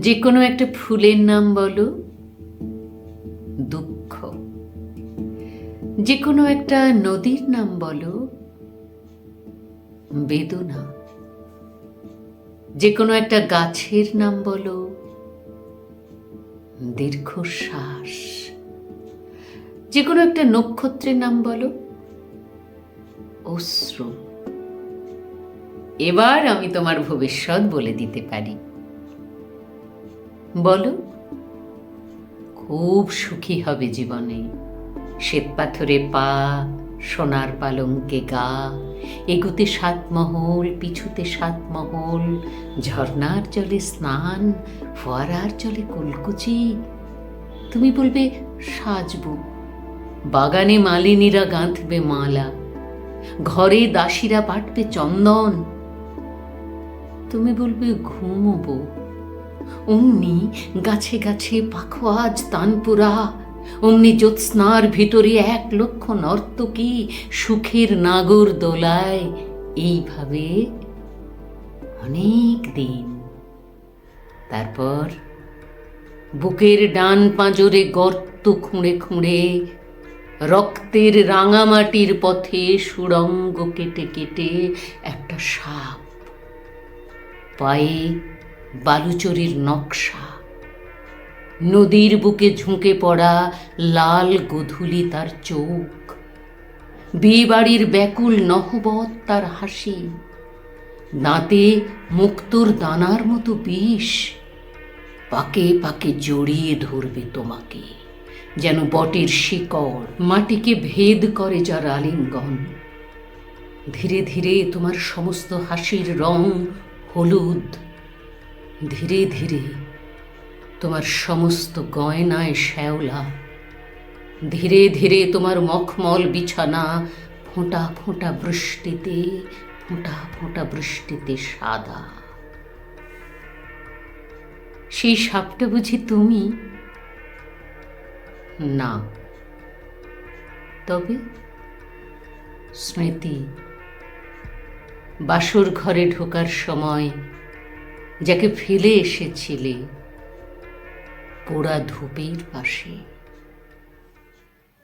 যে কোনো একটা ফুলের নাম বলো। দুঃখ। যে কোনো একটা নদীর নাম বলো। বেদনা। যে কোনো একটা গাছের নাম বলো। দীর্ঘশ্বাস। যে কোনো একটা নক্ষত্রের নাম বলো। অশ্রু। এবার আমি তোমার ভবিষ্যৎ বলে দিতে পারি। বলো, খুব সুখী হবে জীবনে। শ্বেত পাথরে পা, সোনার পালঙ্কে গা, এগুতে সাত মহল, পিছুতে সাত মহল ঝর্নার জলে স্নান, ফোয়ারার জলে কুলকুচি। তুমি বলবে, সাজবো। বাগানে মালিনীরা গাঁথবে মালা, ঘরে দাসীরা পাটবে চন্দন। তুমি বলবে, ঘুমবো। অমনি গাছে গাছে পাখোয়াজ তানপুরা। অমনি জ্যোৎস্নার ভিতরে এক লক্ষ নর্তকী সুখের নাগর দোলায়। এইভাবে অনেক দিন। তারপর বুকের ডান পাঁজরে গর্ত খুঁড়ে খুঁড়ে রক্তের রাঙামাটির পথে সুড়ঙ্গ কেটে কেটে একটা সাপ পায়ে বালুচরির নকশা। নদীর বুকে ঝুঁকে পড়া লাল গোধূলি তার চোখ। বিয়েবাড়ির ব্যাকুল নহবত তার হাসি। দাঁতে মুক্তোর দানার মতো বিষ। পাকে পাকে জড়িয়ে ধরবে তোমাকে, যেন বটের শিকড় মাটিকে ভেদ করে যার আলিঙ্গন। ধীরে ধীরে তোমার সমস্ত হাসির রং হলুদ। ধীরে ধীরে তোমার সমস্ত গয়নায় শ্যাওলা, ধীরে ধীরে তোমার মখমল বিছানা ফোঁটা ফোঁটা বৃষ্টিতে, ফোঁটা ফোঁটা বৃষ্টিতে সাদা। সেই সাপটা বুঝি তুমি? না। তবে স্মৃতি, বাসুর ঘরে ঢোকার সময় যাকে ফেলে এসেছিলে পোড়া ধূপের পাশে।